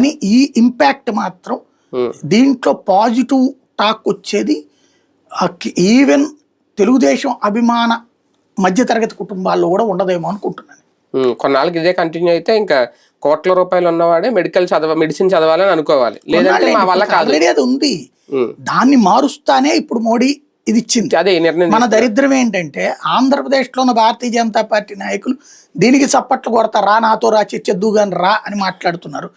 కానీ ఈ ఇంపాక్ట్ మాత్రం ఉమ్, దీంట్లో పాజిటివ్ టాక్ వచ్చేది ఈవెన్ తెలుగుదేశం అభిమాన మధ్యతరగతి కుటుంబాల్లో కూడా ఉండదేమో అనుకుంటున్నాను. ఉమ్, కొన్నాళ్ళకి ఇదే కంటిన్యూ అయితే ఇంకా కోట్ల రూపాయలు ఉన్నవాడే మెడికల్ చదవ మెడిసిన్ చదవాలని అనుకోవాలి. లేదంటే మా వల్ల కాదు. అది ఉంది. ఉమ్, దాన్ని మారుస్తానే ఇప్పుడు మోడీ ఇది ఇచ్చింది అదే నిర్ణయం మన దరిద్రం ఏంటంటే ఆంధ్రప్రదేశ్లో ఉన్న భారతీయ జనతా పార్టీ నాయకులు దీనికి చప్పట్లు కొడతా రా నాతో రా చెచ్చద్దు గాని రా అని మాట్లాడుతున్నారు.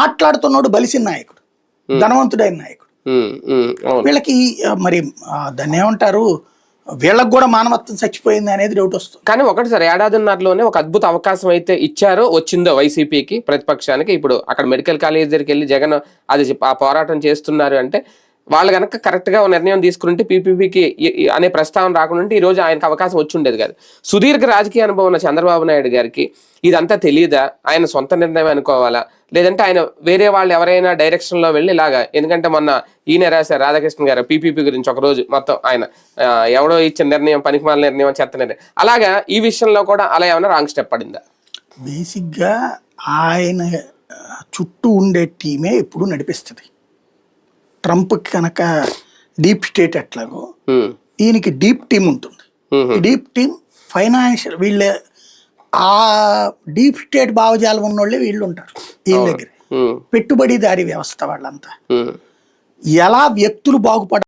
మాట్లాడుతున్నాడు బలిసిన నాయకుడు ధనవంతుడైన నాయకుడు. వీళ్ళకి మరి దాన్ని ఏమంటారు? వీళ్ళకి కూడా మానవత్వం చచ్చిపోయింది అనేది డౌట్ వస్తుంది. కానీ ఒకటి సార్ ఏడాదిన్నరలోనే ఒక అద్భుత అవకాశం అయితే ఇచ్చారో వచ్చిందో వైసీపీకి ప్రతిపక్షానికి. ఇప్పుడు అక్కడ మెడికల్ కాలేజ్ దగ్గరికి వెళ్ళి జగన్ అది ఆ పోరాటం చేస్తున్నారు అంటే వాళ్ళు కనుక కరెక్ట్గా నిర్ణయం తీసుకుంటే పీపీపీకి అనే ప్రస్తావన రాకుండా ఈరోజు ఆయనకు అవకాశం వచ్చి ఉండేది కాదు. సుదీర్ఘ రాజకీయ అనుభవం ఉన్న చంద్రబాబు నాయుడు గారికి ఇదంతా తెలియదా ఆయన సొంత నిర్ణయం అనుకోవాలా? లేదంటే ఆయన వేరే వాళ్ళు ఎవరైనా డైరెక్షన్లో వెళ్ళి ఇలాగా ఎందుకంటే మొన్న ఈయన రాశారు రాధాకృష్ణ గారు పీపీపీ గురించి ఒకరోజు మొత్తం ఆయన ఎవడో ఇచ్చిన నిర్ణయం పనికిమాల నిర్ణయం చెత్త నిర్ణయం. అలాగా ఈ విషయంలో కూడా అలా ఏమైనా రాంగ్ స్టెప్ పడిందా? బేసిక్గా ఆయన చుట్టూ ఉండే టీమే ఎప్పుడు నడిపిస్తుంది. ట్రంప్కి కనుక డీప్ స్టేట్ ఎట్లాగో ఈయనకి డీప్ టీం ఉంటుంది. ఈ డీప్ టీం ఫైనాన్షియల్ వీళ్ళ ఆ డీప్ స్టేట్ భావజాలం ఉన్నోళ్ళే వీళ్ళు ఉంటారు వీళ్ళ దగ్గర. పెట్టుబడిదారీ వ్యవస్థ వాళ్ళంతా. ఎలా వ్యక్తులు బాగుపడ